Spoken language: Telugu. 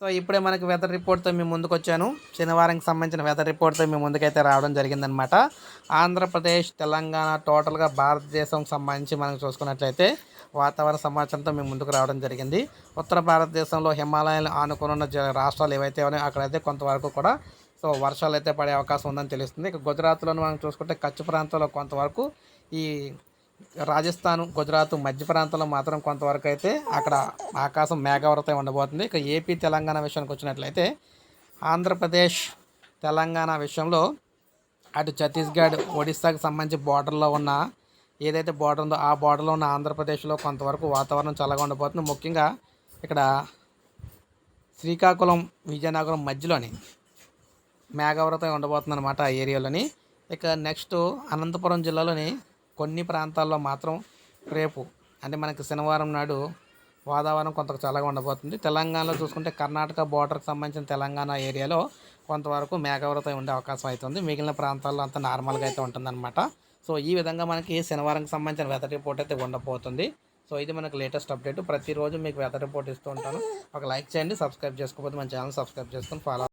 సో ఇప్పుడే మనకి వెదర్ రిపోర్ట్తో మేము ముందుకు వచ్చాను శనివారంకి సంబంధించిన వెదర్ రిపోర్ట్తో మేము ముందుకైతే రావడం జరిగిందనమాట ఆంధ్రప్రదేశ్ తెలంగాణ టోటల్గా భారతదేశం సంబంధించి మనం చూసుకున్నట్లయితే వాతావరణ సమాచారంతో మేము ముందుకు రావడం జరిగింది. ఉత్తర భారతదేశంలో హిమాలయాలు ఆనుకున్న జ- రాష్ట్రాలు ఏవైతే ఉన్నాయో అక్కడైతే కొంతవరకు కూడా సో వర్షాలు అయితే పడే అవకాశం ఉందని తెలుస్తుంది. ఇక గుజరాత్లో మనం చూసుకుంటే కచ్ ప్రాంతంలో కొంతవరకు ఈ రాజస్థాన్ గుజరాత్ మధ్య ప్రాంతంలో మాత్రం కొంతవరకు అయితే అక్కడ ఆకాశం మేఘావృతం ఉండబోతుంది. ఇక ఏపీ తెలంగాణ విషయానికి వచ్చినట్లయితే ఆంధ్రప్రదేశ్ తెలంగాణ విషయంలో అటు ఛత్తీస్గఢ్ ఒడిస్సాకి సంబంధించి బార్డర్లో ఉన్న ఏదైతే బార్డర్ ఉందో ఆ బార్డర్లో ఉన్న ఆంధ్రప్రదేశ్లో కొంతవరకు వాతావరణం చల్లగా ఉండబోతుంది. ముఖ్యంగా ఇక్కడ శ్రీకాకుళం విజయనగరం మధ్యలోని మేఘావృతం ఉండబోతుంది అనమాట ఆ ఏరియాలోని. ఇక నెక్స్ట్ అనంతపురం జిల్లాలోని కొన్ని ప్రాంతాల్లో మాత్రం రేపు అంటే మనకి శనివారం నాడు వాతావరణం కొంత చల్లగా ఉండబోతుంది. తెలంగాణలో చూసుకుంటే కర్ణాటక బోర్డర్కి సంబంధించిన తెలంగాణ ఏరియాలో కొంతవరకు మేఘావృతం ఉండే అవకాశం అవుతుంది మిగిలిన ప్రాంతాల్లో అంత నార్మల్గా అయితే ఉంటుందన్నమాట. సో ఈ విధంగా మనకి శనివారంకి సంబంధించిన వెదర్ రిపోర్ట్ అయితే ఉండబోతుంది. సో ఇది మనకు లేటెస్ట్ అప్డేట్. ప్రతిరోజు మీకు వెదర్ రిపోర్ట్ ఇస్తూ ఉంటాను. ఒక లైక్ చేయండి సబ్స్క్రైబ్ చేసుకోకపోతే మన ఛానల్ సబ్స్క్రైబ్ చేసుకుని ఫాలో